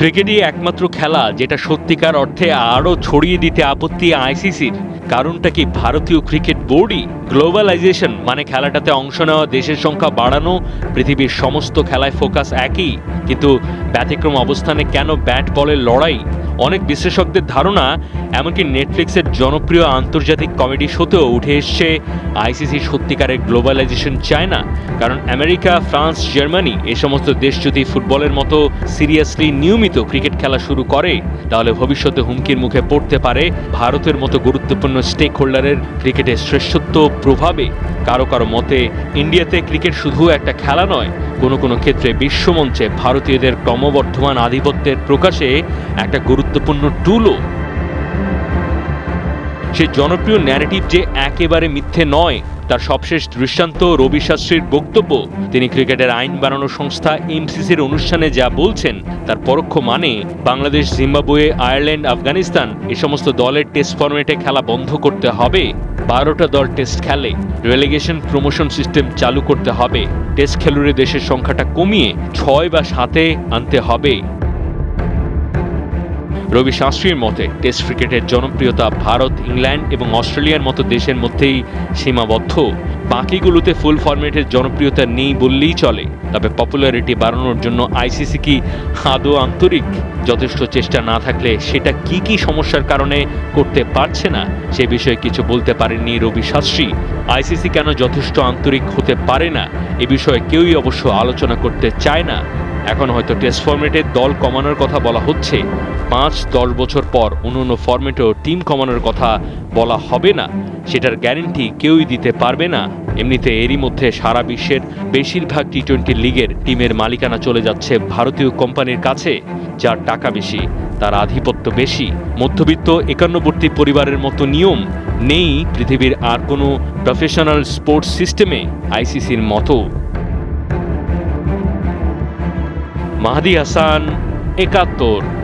ক্রিকেটই একমাত্র খেলা যেটা সত্যিকার অর্থে আরও ছড়িয়ে দিতে আপত্তি আইসিসির। কারণটা কি ভারতীয় ক্রিকেট বোর্ডই? গ্লোবালাইজেশন মানে খেলাটাতে অংশ নেওয়া, দেশের সংখ্যা বাড়ানো, পৃথিবীর সমস্ত খেলায় ফোকাস একই। কিন্তু ব্যতিক্রম অবস্থানে কেন ব্যাট বলের লড়াই? অনেক বিশ্লেষকদের ধারণা, এমনকি নেটফ্লিক্সের জনপ্রিয় আন্তর্জাতিক কমেডি শোতেও উঠে এসছে আইসিসি সত্যিকারের গ্লোবালাইজেশন চায় না কারণ আমেরিকা, ফ্রান্স, জার্মানি এ সমস্ত দেশ যদি ফুটবলের মতো সিরিয়াসলি নিয়মিত ক্রিকেট খেলা শুরু করে। তাহলে ভবিষ্যতে হুমকির মুখে পড়তে পারে ভারতের মতো গুরুত্বপূর্ণ স্টেক হোল্ডারের ক্রিকেটের শ্রেষ্ঠত্ব প্রভাবে। কারও কারও মতে, ইন্ডিয়াতে ক্রিকেট শুধু একটা খেলা নয় কোনো কোনো ক্ষেত্রে বিশ্বমঞ্চে ভারতীয়দের ক্রমবর্ধমান আধিপত্যের প্রকাশে একটা গুরুত্বপূর্ণ টুলও। সে জনপ্রিয় ন্যারেটিভ যে একেবারে মিথ্যে নয়, তার সবশেষ দৃষ্টান্ত রবি শাস্ত্রীর বক্তব্য। তিনি ক্রিকেটের আইন বানানো সংস্থা এমসিসির অনুষ্ঠানে যা বলছেন, তার পরোক্ষ মানে বাংলাদেশ, জিম্বাবুয়ে, আয়ারল্যান্ড, আফগানিস্তান, এ সমস্ত দলের টেস্ট ফরম্যাটে খেলা বন্ধ করতে হবে। বারোটা দল টেস্ট খেলে। রেলিগেশন প্রমোশন সিস্টেম চালু করতে হবে। টেস্ট খেলুড়ে দেশের সংখ্যাটা কমিয়ে ছয় বা সাতে আনতে হবে। রবি শাস্ত্রীর মতে টেস্ট ক্রিকেটের জনপ্রিয়তা ভারত, ইংল্যান্ড এবং অস্ট্রেলিয়ার মতো দেশের মধ্যেই সীমাবদ্ধ। বাকিগুলোতে ফুল ফরম্যাটের জনপ্রিয়তা নেই বললেই চলে। তবে পপুলারিটি বাড়ানোর জন্য আইসিসি কি আদৌ আন্তরিক? যথেষ্ট চেষ্টা না থাকলে সেটা কি কি সমস্যার কারণে করতে পারছে না? সে বিষয়ে কিছু বলতে পারেননি রবি শাস্ত্রী। আইসিসি কেন যথেষ্ট আন্তরিক হতে পারে না? এ বিষয়ে কেউই অবশ্য আলোচনা করতে চায় না। এখন হয়তো টেস্ট ফরম্যাটে দল কমানোর কথা বলা হচ্ছে। পাঁচ, দশ বছর পর অন্য অন্য ফরম্যাটেও টিম কমানোর কথা বলা হবে না। সেটার গ্যারেন্টি কেউই দিতে পারবে না। এমনিতে এরই মধ্যে সারা বিশ্বের বেশিরভাগ টি টোয়েন্টি লিগের টিমের মালিকানা চলে যাচ্ছে ভারতীয় কোম্পানির কাছে, যার টাকা বেশি, তার আধিপত্য বেশি। মধ্যবিত্ত একান্নবর্তী পরিবারের মতো নিয়ম নেই পৃথিবীর আর কোনো প্রফেশনাল স্পোর্টস সিস্টেমে আইসিসির মতো। মাহাদি হাসান, একাত্তর।